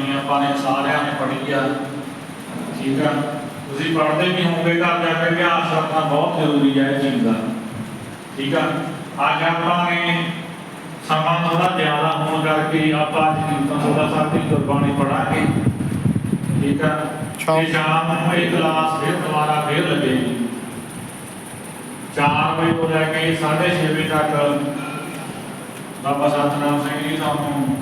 ਗੁਰਬਾਣੀ ਆਪਾਂ ਨੇ ਸਾਰਿਆਂ ਨੇ ਪੜ੍ਹੀ ਆ। ਠੀਕ ਆ? ਤੁਸੀਂ ਪੜ੍ਹਦੇ ਵੀ ਹੋਵੋਗੇ ਘਰ ਜਾ ਕੇ ਅਭਿਆਸ ਕਰਨਾ ਬਹੁਤ ਜ਼ਰੂਰੀ ਹੈ ਇਹ ਚੀਜ਼ ਦਾ। ਠੀਕ ਆ? ਅੱਜ ਆਪਾਂ ਨੇ ਸਮਾਂ ਥੋੜਾ ਜ਼ਿਆਦਾ ਹੋਣ ਕਰਕੇ ਆਪਾਂ ਅੱਜ ਕੀਰਤਨ ਸਾਹਿਬ ਦੀ ਗੁਰਬਾਣੀ ਪੜਾਂਗੇ ਠੀਕ ਆ? ਤੇ ਸ਼ਾਮ ਨੂੰ ਇਹ ਕਲਾਸ ਫਿਰ ਦੁਬਾਰਾ ਫਿਰ ਲੱਗੇਗੀ 4 ਵਜੇ ਤੋਂ ਲੈ ਕੇ 6:30 ਵਜੇ ਤੱਕ। ਬਾਬਾ ਸਤਨਾਮ ਸਿੰਘ ਜੀ ਤੁਹਾਨੂੰ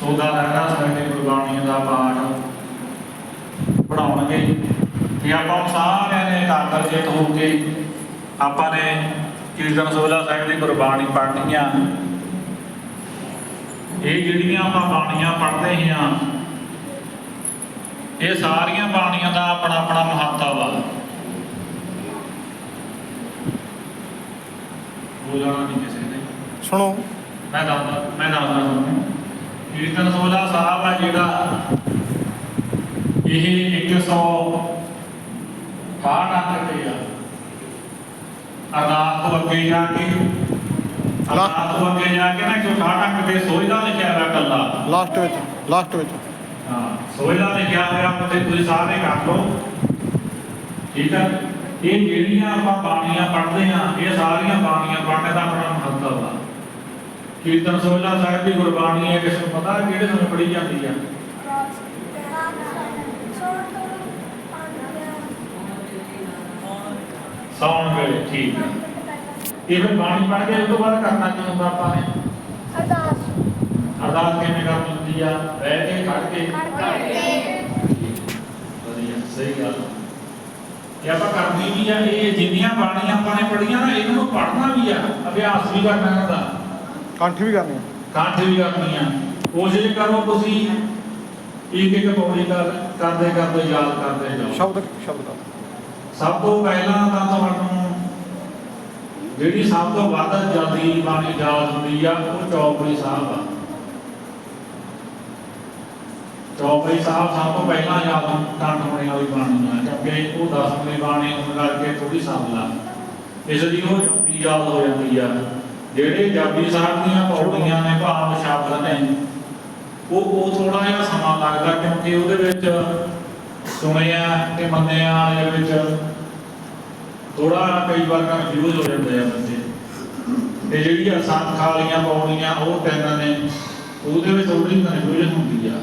ਸੋਦਾ ਰਹਿਣਾ ਸਾਡੇ ਗੁਰਬਾਣੀ ਦਾ ਪਾਠ ਪੜਾਉਣਗੇ ਤੇ ਆਪਾਂ ਸਾਰਿਆਂ ਨੇ ਇਕਾਗਰਚਿਤ ਹੋ ਕੇ ਆਪਾਂ ਨੇ ਕੀਰਤਨ ਸੋਲਾ ਸਾਹਿਬ ਦੀ ਗੁਰਬਾਣੀ ਪੜ੍ਹਨੀਆਂ ਇਹ ਜਿਹੜੀਆਂ ਆਪਾਂ ਬਾਣੀਆਂ ਪੜ੍ਹਦੇ ਹਾਂ ਇਹ ਸਾਰੀਆਂ ਬਾਣੀਆਂ ਦਾ ਆਪਣਾ ਆਪਣਾ ਮਹੱਤਵ ਆ। ਬੋਲਣਾ ਨਹੀਂ ਕਿਸੇ ਨੇ। ਸੁਣੋ। ਮੈਂ ਦੱਸਦਾ ਮੈਂ ਦੱਸਦਾ ਤੁਹਾਨੂੰ। ਕੀਰਤਨ ਸੋਲਾ ਸਾਹਿਬ ਆ ਜਿਹੜਾ ਇਹ 100 ਬਾਹਠ ਅੰਕ ਤੇ ਆ। ਅਰਦਾਸ ਤੋਂ ਅੱਗੇ ਜਾ ਕੇ ਅਰਦਾਸ ਤੋਂ ਅੱਗੇ ਜਾ ਕੇ ਨਾ 168 ਅੰਕ ਤੇ ਸੋਹਿਲਾ ਲਿਖਿਆ ਹੋਇਆ ਕੱਲਾ ਲਾਸਟ ਵਿੱਚ ਲਾਸਟ ਵਿੱਚ। ਹਾਂ ਸੋਹਿਲਾ ਲਿਖਿਆ ਹੋਇਆ ਤੇ ਤੁਸੀਂ ਸਾਰੇ ਕਰ ਲਓ। ਠੀਕ ਹੈ ਇਹ ਜਿਹੜੀਆਂ ਆਪਾਂ ਬਾਣੀਆਂ ਪੜ੍ਹਦੇ ਆ ਇਹ ਸਾਰੀਆਂ ਬਾਣੀਆਂ ਪੜ੍ਹਨੇ ਦਾ ਆਪਣਾ ਮਹੱਤਵ ਆ। ਕੀਰਤਨ ਸੋਹਿਲਾ ਸਾਹਿਬ ਦੀ ਗੁਰਬਾਣੀ ਹੈ, ਕਿਸੇ ਨੂੰ ਪਤਾ ਕਿਹੜੇ ਸਮੇਂ ਪੜ੍ਹੀ ਜਾਂਦੀ ਆ? ਸੌਣ ਵੇਲੇ, ਠੀਕ ਹੈ। ਇਹ ਫਿਰ ਬਾਣੀ ਪੜ੍ਹ ਕੇ ਉਸ ਤੋਂ ਬਾਅਦ ਕਰਨਾ ਕੀ ਹੁੰਦਾ ਆਪਾਂ ਨੇ? ਅਰਦਾਸ ਕਿਵੇਂ ਕਰਨੀ ਹੁੰਦੀ ਆ? ਬਹਿ ਕੇ, ਖੜ ਕੇ। ਵਧੀਆ, ਸਹੀ ਗੱਲ। ਇਹ ਆਪਾਂ ਕਰਨੀ ਵੀ ਆ? ਇਹ ਜਿੰਨੀਆਂ ਬਾਣੀਆਂ ਆਪਾਂ ਨੇ ਪੜ੍ਹੀਆਂ ਨਾ, ਇਹਨਾਂ ਨੂੰ ਪੜਨਾ ਵੀ ਆ, ਅਭਿਆਸ ਵੀ ਕਰਨਾ ਇਹਨਾਂ ਕੰਠ ਵੀ ਕਰਨੀ ਹੈ ਕੰਠ ਵੀ ਕਰਨੀ ਆ। ਕੋਸ਼ਿਸ਼ ਕਰੋ ਤੁਸੀਂ। ਇੱਕ ਇੱਕ ਪੌੜੀ ਕਰ ਕਰਦੇ ਕਰਦੇ ਯਾਦ ਕਰਦੇ ਜਾਓ। ਸ਼ਬਦ ਸ਼ਬਦ ਦਾ ਸਭ ਤੋਂ ਪਹਿਲਾਂ ਤਾਂ ਤੁਹਾਨੂੰ ਜਿਹੜੀ ਸਭ ਤੋਂ ਵੱਧ ਜਲਦੀ ਬਾਣੀ ਯਾਦ ਹੁੰਦੀ ਆ ਉਹ ਚੌਪੜੀ ਸਾਹਿਬ ਆ। ਚੌਪੜੀ ਸਾਹਿਬ ਸਭ ਤੋਂ ਪਹਿਲਾਂ ਯਾਦ ਕੰਠ ਹੋਣੇ ਵਾਲੀ ਬਾਣੀ ਆ। ਕਿਉਂਕਿ ਉਹ ਦਸਵੀਂ ਬਾਣੀ ਹੋਣ ਕਰਕੇ ਥੋੜੀ ਸਾਵਲ ਆ ਇਸ ਲਈ ਉਹ ਜਲਦੀ ਯਾਦ ਹੋ ਜਾਂਦੀ ਆ। ਜਿਹੜੇ ਜਪਜੀ ਸਾਹਿਬ ਦੀਆਂ ਪੌੜੀਆਂ ਨੇ ਭਾਵ ਸ਼ਬਦ ਨੇ, ਉਹ ਉਹ ਥੋੜਾ ਜਿਹਾ ਸਮਾਂ ਲੱਗਦਾ ਕਿਉਂਕਿ ਉਹਦੇ ਵਿੱਚ ਸੁਣਿਆ ਤੇ ਮੰਨਿਆ ਵਾਲੇ ਵਿੱਚ ਥੋੜਾ ਕਈ ਵਾਰ ਕਨਫਿਊਜ਼ ਹੋ ਜਾਂਦੇ ਆ ਬੰਦੇ। ਤੇ ਜਿਹੜੀ ਅਸਾਂ ਖਾਲੀਆਂ ਪੌੜੀਆਂ, ਉਹ ਤਿੰਨ ਨੇ, ਉਹਦੇ ਵਿੱਚ ਥੋੜੀ ਕਨਫਿਊਜ਼ਨ ਹੁੰਦੀ ਆ।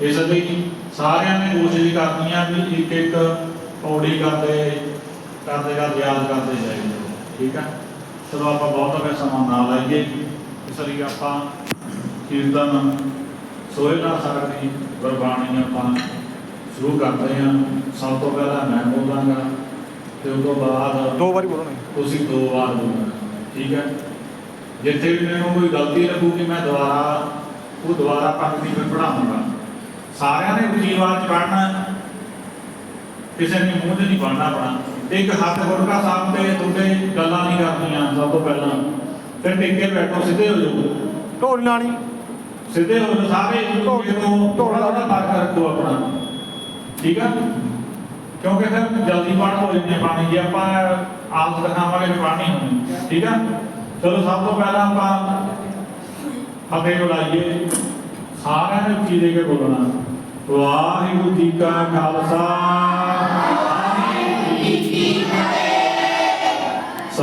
ਇਸ ਲਈ ਸਾਰਿਆਂ ਨੇ ਕੋਸ਼ਿਸ਼ ਕਰਨੀ ਆ ਵੀ ਇੱਕ ਇੱਕ ਪੌੜੀ ਕਰਦੇ ਕਰਦੇ ਕਰਦੇ ਯਾਦ ਕਰਦੇ ਜਾਈਏ। ਠੀਕ ਆ? ਚਲੋ ਆਪਾਂ ਬਹੁਤ ਫਿਰ ਸਮਾਂ ਨਾ ਲਾਈਏ ਇਸ ਲਈ ਆਪਾਂ ਕੀਰਤਨ ਸੋਹਿਲਾ ਸਾਹਿਬ ਦੀ ਗੁਰਬਾਣੀ ਆਪਾਂ ਸ਼ੁਰੂ ਕਰਦੇ ਹਾਂ। ਸਭ ਤੋਂ ਪਹਿਲਾਂ ਮੈਂ ਬੋਲਾਂਗਾ ਤੇ ਉਸ ਤੋਂ ਬਾਅਦ ਦੋ ਵਾਰੀ ਬੋਲਣਾ ਤੁਸੀਂ ਦੋ ਵਾਰ ਬੋਲਣਾ ਠੀਕ ਹੈ? ਜਿੱਥੇ ਵੀ ਮੈਨੂੰ ਕੋਈ ਗਲਤੀ ਲੱਗੂਗੀ ਮੈਂ ਦੁਬਾਰਾ ਉਹ ਦੁਬਾਰਾ ਪੰਕਤੀ ਵਿੱਚ ਪੜਾਉਂਗਾ ਸਾਰਿਆਂ ਨੇ ਆਵਾਜ਼ 'ਚ ਪੜ੍ਹਨਾ ਕਿਸੇ ਨੇ ਮੂੰਹ 'ਤੇ ਨਹੀਂ ਪੜ੍ਹਨਾ ਆਪਣਾ। ਤੇ ਇੱਕ ਹੱਥ ਗੁਰਕਾ ਸਾਹਿਬ ਤੇ ਤੁਹਾਡੇ ਗੱਲਾਂ ਨਹੀਂ ਕਰਨੀਆਂ ਸਭ ਤੋਂ ਪਹਿਲਾਂ। ਫਿਰ ਟਿਕ ਬੈਠੋ ਸਿੱਧੇ ਹੋ ਜਾਓ। ਢੋਲ ਲਾਣੀ ਸਿੱਧੇ ਹੋ ਜਾਓ ਸਾਰੇ ਦੂਜੇ ਤੋਂ ਥੋੜਾ ਥੋੜਾ ਫ਼ਰਕ ਰੱਖੋ ਆਪਣਾ। ਠੀਕ ਆ? ਕਿਉਂਕਿ ਫਿਰ ਜਲਦੀ ਪੜ੍ਹ ਹੋ ਜਾਂਦੀ ਹੈ ਪਾਣੀ ਜੇ ਆਪਾਂ ਆਲਸ ਦਿਖਾਵਾਂਗੇ ਪਾਣੀ ਹੋਣੀ। ਠੀਕ ਆ? ਚਲੋ ਸਭ ਤੋਂ ਪਹਿਲਾਂ ਆਪਾਂ ਫਤਿਹ ਬੁਲਾਈਏ। ਸਾਰਿਆਂ ਨੇ ਦੇ ਕੇ ਬੋਲਣਾ। ਵਾਹਿਗੁਰੂ ਜੀ ਕਾ ਖਾਲਸਾ। Amen.